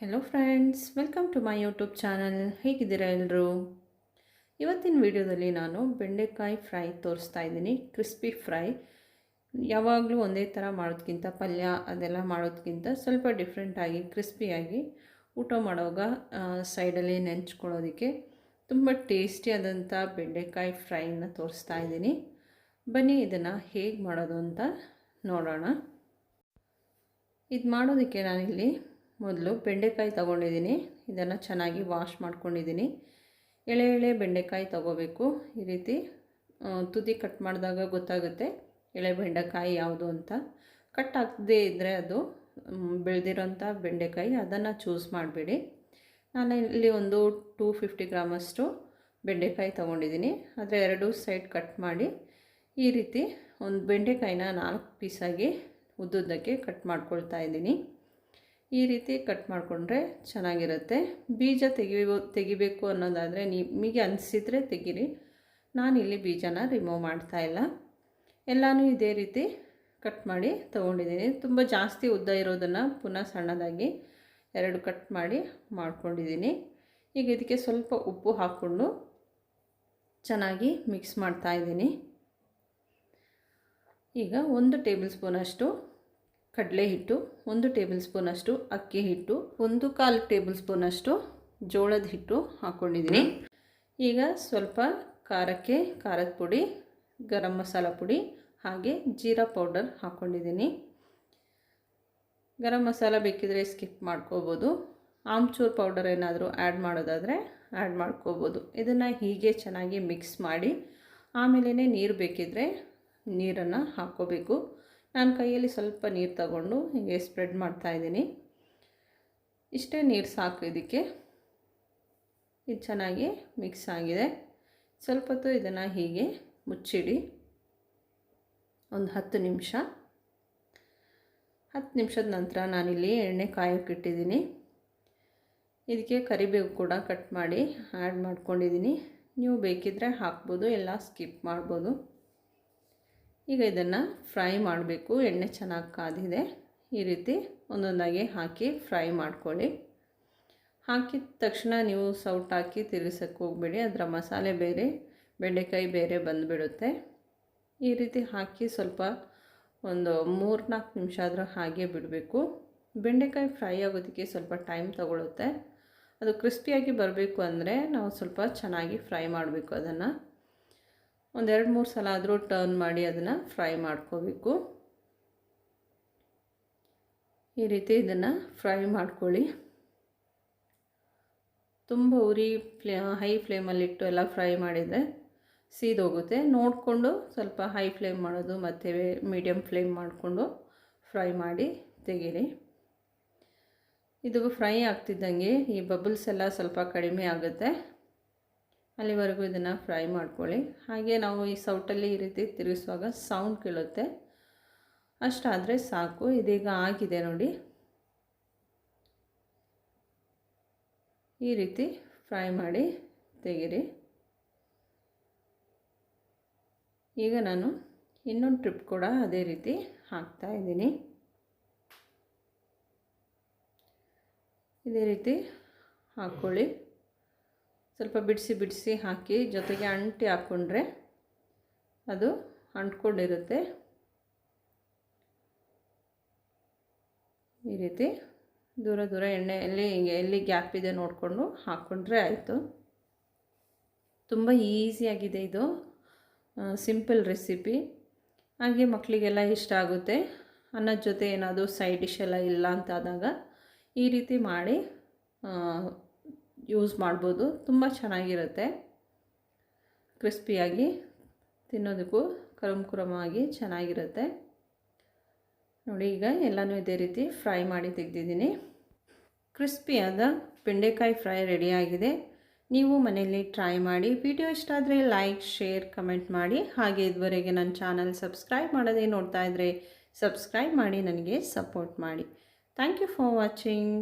Hello friends welcome to my YouTube channel ಹೇಗಿದ್ದೀರಾ ಎಲ್ಲರೂ ಇವತ್ತಿನ ವಿಡಿಯೋದಲ್ಲಿ ನಾನು ಬೆಂಡೆಕಾಯಿ ಫ್ರೈ ತೋರಿಸ್ತಾ ಇದ್ದೀನಿ. ಕ್ರಿಸ್ಪಿ ಫ್ರೈ ಯಾವಾಗಲೂ ಒಂದೇ ಥರ ಮಾಡೋದಕ್ಕಿಂತ ಪಲ್ಯ ಅದೆಲ್ಲ ಮಾಡೋದಕ್ಕಿಂತ ಸ್ವಲ್ಪ ಡಿಫ್ರೆಂಟಾಗಿ ಕ್ರಿಸ್ಪಿಯಾಗಿ ಊಟ ಮಾಡೋವಾಗ ಸೈಡಲ್ಲಿ ನೆಂಚ್ಕೊಳ್ಳೋದಕ್ಕೆ ತುಂಬ ಟೇಸ್ಟಿಯಾದಂಥ ಬೆಂಡೆಕಾಯಿ ಫ್ರೈನ ತೋರಿಸ್ತಾ ಇದ್ದೀನಿ. ಬನ್ನಿ ಇದನ್ನು ಹೇಗೆ ಮಾಡೋದು ಅಂತ ನೋಡೋಣ. ಇದು ಮಾಡೋದಕ್ಕೆ ನಾನಿಲ್ಲಿ ಮೊದಲು ಬೆಂಡೆಕಾಯಿ ತಗೊಂಡಿದ್ದೀನಿ. ಇದನ್ನು ಚೆನ್ನಾಗಿ ವಾಶ್ ಮಾಡ್ಕೊಂಡಿದ್ದೀನಿ. ಎಳೆ ಎಳೆ ಬೆಂಡೆಕಾಯಿ ತಗೋಬೇಕು. ಈ ರೀತಿ ತುದಿ ಕಟ್ ಮಾಡಿದಾಗ ಗೊತ್ತಾಗುತ್ತೆ ಎಳೆ ಬೆಂಡೆಕಾಯಿ ಯಾವುದು ಅಂತ. ಕಟ್ ಆಗದೇ ಇದ್ದರೆ ಅದು ಬೆಳೆದಿರೋಂಥ ಬೆಂಡೆಕಾಯಿ, ಅದನ್ನು ಚೂಸ್ ಮಾಡಬೇಡಿ. ನಾನು ಇಲ್ಲಿ ಒಂದು ಟೂ ಫಿಫ್ಟಿ ಗ್ರಾಮಷ್ಟು ಬೆಂಡೆಕಾಯಿ ತೊಗೊಂಡಿದ್ದೀನಿ. ಆದರೆ ಎರಡು ಸೈಡ್ ಕಟ್ ಮಾಡಿ ಈ ರೀತಿ ಒಂದು ಬೆಂಡೆಕಾಯಿನ ನಾಲ್ಕು ಪೀಸಾಗಿ ಉದ್ದುದ್ದಕ್ಕೆ ಕಟ್ ಮಾಡ್ಕೊಳ್ತಾ ಇದ್ದೀನಿ. ಈ ರೀತಿ ಕಟ್ ಮಾಡಿಕೊಂಡ್ರೆ ಚೆನ್ನಾಗಿರುತ್ತೆ. ಬೀಜ ತೆಗಿಬೋ ತೆಗಿಬೇಕು ಅನ್ನೋದಾದರೆ ನಿಮಗೆ ಅನಿಸಿದರೆ ತೆಗೀರಿ. ನಾನಿಲ್ಲಿ ಬೀಜನ ರಿಮೂವ್ ಮಾಡ್ತಾಯಿಲ್ಲ ಎಲ್ಲನೂ ಇದೇ ರೀತಿ ಕಟ್ ಮಾಡಿ ತೊಗೊಂಡಿದ್ದೀನಿ. ತುಂಬ ಜಾಸ್ತಿ ಉದ್ದ ಇರೋದನ್ನು ಪುನಃ ಸಣ್ಣದಾಗಿ ಎರಡು ಕಟ್ ಮಾಡಿ ಮಾಡ್ಕೊಂಡಿದ್ದೀನಿ. ಈಗ ಇದಕ್ಕೆ ಸ್ವಲ್ಪ ಉಪ್ಪು ಹಾಕ್ಕೊಂಡು ಚೆನ್ನಾಗಿ ಮಿಕ್ಸ್ ಮಾಡ್ತಾಯಿದ್ದೀನಿ ಈಗ ಒಂದು ಟೇಬಲ್ ಸ್ಪೂನಷ್ಟು ಕಡಲೆ ಹಿಟ್ಟು, ಒಂದು ಟೇಬಲ್ ಸ್ಪೂನಷ್ಟು ಅಕ್ಕಿ ಹಿಟ್ಟು, ಒಂದು ಕಾಲು ಟೇಬಲ್ ಸ್ಪೂನಷ್ಟು ಜೋಳದ ಹಿಟ್ಟು ಹಾಕ್ಕೊಂಡಿದ್ದೀನಿ ಈಗ ಸ್ವಲ್ಪ ಖಾರಕ್ಕೆ ಖಾರದ ಪುಡಿ, ಗರಂ ಮಸಾಲ ಪುಡಿ, ಹಾಗೆ ಜೀರಾ ಪೌಡರ್ ಹಾಕ್ಕೊಂಡಿದ್ದೀನಿ ಗರಂ ಮಸಾಲ ಬೇಕಿದ್ರೆ ಸ್ಕಿಪ್ ಮಾಡ್ಕೋಬೋದು. ಆಮ್ಚೂರ್ ಪೌಡರ್ ಏನಾದರೂ ಆ್ಯಡ್ ಮಾಡೋದಾದರೆ ಆ್ಯಡ್ ಮಾಡ್ಕೋಬೋದು. ಇದನ್ನು ಹೀಗೆ ಚೆನ್ನಾಗಿ ಮಿಕ್ಸ್ ಮಾಡಿ ಆಮೇಲೆ ನೀರು ಬೇಕಿದ್ರೆ ನೀರನ್ನು ಹಾಕ್ಕೋಬೇಕು ನಾನು ಕೈಯಲ್ಲಿ ಸ್ವಲ್ಪ ನೀರು ತಗೊಂಡು ಹೀಗೆ ಸ್ಪ್ರೆಡ್ ಮಾಡ್ತಾಯಿದ್ದೀನಿ ಇಷ್ಟೇ ನೀರು ಸಾಕು ಇದಕ್ಕೆ. ಇದು ಚೆನ್ನಾಗಿ ಮಿಕ್ಸ್ ಆಗಿದೆ. ಸ್ವಲ್ಪ ಹೊತ್ತು ಇದನ್ನು ಹೀಗೆ ಮುಚ್ಚಿಡಿ. ಒಂದು ಹತ್ತು ನಿಮಿಷ. ಹತ್ತು ನಿಮಿಷದ ನಂತರ ನಾನಿಲ್ಲಿ ಎಣ್ಣೆ ಕಾಯೋಕ್ಕಿಟ್ಟಿದ್ದೀನಿ ಇದಕ್ಕೆ ಕರಿಬೇವು ಕೂಡ ಕಟ್ ಮಾಡಿ ಆ್ಯಡ್ ಮಾಡ್ಕೊಂಡಿದ್ದೀನಿ. ನೀವು ಬೇಕಿದ್ದರೆ ಹಾಕ್ಬೋದು ಎಲ್ಲ ಸ್ಕಿಪ್ ಮಾಡ್ಬೋದು. ಈಗ ಇದನ್ನು ಫ್ರೈ ಮಾಡಬೇಕು. ಎಣ್ಣೆ ಚೆನ್ನಾಗಿ ಕಾದಿದೆ. ಈ ರೀತಿ ಒಂದೊಂದಾಗಿ ಹಾಕಿ ಫ್ರೈ ಮಾಡ್ಕೊಳ್ಳಿ. ಹಾಕಿದ ತಕ್ಷಣ ನೀವು ಸೌಟ್ ಹಾಕಿ ತಿರ್ಗಿಸೋಕ್ಕೆ ಹೋಗಬೇಡಿ. ಅದರ ಮಸಾಲೆ ಬೇರೆ, ಬೆಂಡೆಕಾಯಿ ಬೇರೆ ಬಂದುಬಿಡುತ್ತೆ. ಈ ರೀತಿ ಹಾಕಿ ಸ್ವಲ್ಪ ಒಂದು ಮೂರು ನಾಲ್ಕು ನಿಮಿಷ ಆದರೂ ಹಾಗೆ ಬಿಡಬೇಕು. ಬೆಂಡೆಕಾಯಿ ಫ್ರೈ ಆಗೋದಕ್ಕೆ ಸ್ವಲ್ಪ ಟೈಮ್ ತಗೊಳುತ್ತೆ. ಅದು ಕ್ರಿಸ್ಪಿಯಾಗಿ ಬರಬೇಕು ಅಂದರೆ ನಾವು ಸ್ವಲ್ಪ ಚೆನ್ನಾಗಿ ಫ್ರೈ ಮಾಡಬೇಕು ಅದನ್ನು. ಒಂದೆರಡು ಮೂರು ಸಲ ಆದರೂ ಟರ್ನ್ ಮಾಡಿ ಅದನ್ನು ಫ್ರೈ ಮಾಡ್ಕೋಬೇಕು. ಈ ರೀತಿ ಇದನ್ನು ಫ್ರೈ ಮಾಡ್ಕೊಳ್ಳಿ. ತುಂಬ ಉರಿ ಫ್ಲೇ ಹೈ ಫ್ಲೇಮಲ್ಲಿಟ್ಟು ಎಲ್ಲ ಫ್ರೈ ಮಾಡಿದರೆ ಸೀದೋಗುತ್ತೆ. ನೋಡಿಕೊಂಡು ಸ್ವಲ್ಪ ಹೈ ಫ್ಲೇಮ್ ಮಾಡೋದು ಮತ್ತು ಮೀಡಿಯಮ್ ಫ್ಲೇಮ್ ಮಾಡಿಕೊಂಡು ಫ್ರೈ ಮಾಡಿ ತೆಗೀರಿ. ಇದು ಫ್ರೈ ಆಗ್ತಿದ್ದಂಗೆ ಈ ಬಬಲ್ಸ್ ಎಲ್ಲ ಸ್ವಲ್ಪ ಕಡಿಮೆ ಆಗುತ್ತೆ. ಅಲ್ಲಿವರೆಗೂ ಇದನ್ನು ಫ್ರೈ ಮಾಡ್ಕೊಳ್ಳಿ. ಹಾಗೆ ನಾವು ಈ ಸೌಟಲ್ಲಿ ಈ ರೀತಿ ತಿರುಗಿಸುವಾಗ ಸೌಂಡ್ ಕೇಳುತ್ತೆ. ಅಷ್ಟಾದರೆ ಸಾಕು. ಇದೀಗ ಆಗಿದೆ ನೋಡಿ. ಈ ರೀತಿ ಫ್ರೈ ಮಾಡಿ ತೆಗಿರಿ. ಈಗ ನಾನು ಇನ್ನೊಂದು ಟ್ರಿಪ್ ಕೂಡ ಅದೇ ರೀತಿ ಹಾಕ್ತಾ ಇದ್ದೀನಿ. ಇದೇ ರೀತಿ ಹಾಕ್ಕೊಳ್ಳಿ ಸ್ವಲ್ಪ ಬಿಡಿಸಿ ಬಿಡಿಸಿ ಹಾಕಿ ಜೊತೆಗೆ ಅಂಟಿ ಹಾಕ್ಕೊಂಡ್ರೆ ಅದು ಅಂಟ್ಕೊಂಡಿರುತ್ತೆ. ಈ ರೀತಿ ದೂರ ದೂರ ಎಣ್ಣೆ ಎಲ್ಲಿ ಎಲ್ಲಿ ಗ್ಯಾಪ್ ಇದೆ ನೋಡಿಕೊಂಡು ಹಾಕ್ಕೊಂಡ್ರೆ ಆಯಿತು. ತುಂಬ ಈಸಿಯಾಗಿದೆ ಇದು. Simple recipe. ಹಾಗೆ ಮಕ್ಕಳಿಗೆಲ್ಲ ಇಷ್ಟ ಆಗುತ್ತೆ. ಅನ್ನದ ಜೊತೆ ಏನಾದರೂ ಸೈಡ್ ಡಿಶ್ ಎಲ್ಲ ಇಲ್ಲ ಅಂತಾದಾಗ ಈ ರೀತಿ ಮಾಡಿ ಯೂಸ್ ಮಾಡ್ಬೋದು. ತುಂಬ ಚೆನ್ನಾಗಿರುತ್ತೆ. ಕ್ರಿಸ್ಪಿಯಾಗಿ ತಿನ್ನೋದಕ್ಕೂ ಕರಮ್ ಕುರಮಾಗಿ ಚೆನ್ನಾಗಿರುತ್ತೆ. ನೋಡಿ, ಈಗ ಎಲ್ಲನೂ ಇದೇ ರೀತಿ ಫ್ರೈ ಮಾಡಿ ತೆಗೆದಿದ್ದೀನಿ. ಕ್ರಿಸ್ಪಿಯಾದ ಬೆಂಡೆಕಾಯಿ ಫ್ರೈ ರೆಡಿಯಾಗಿದೆ ನೀವು ಮನೆಯಲ್ಲಿ ಟ್ರೈ ಮಾಡಿ. ವಿಡಿಯೋ ಇಷ್ಟ ಆದರೆ ಲೈಕ್, ಶೇರ್, ಕಮೆಂಟ್ ಮಾಡಿ. ಹಾಗೆ ಇದುವರೆಗೆ ನನ್ನ ಚಾನಲ್ ಸಬ್ಸ್ಕ್ರೈಬ್ ಮಾಡೋದೇ ನೋಡ್ತಾ ಇದ್ದರೆ ಸಬ್ಸ್ಕ್ರೈಬ್ ಮಾಡಿ, ನನಗೆ ಸಪೋರ್ಟ್ ಮಾಡಿ. Thank you for watching.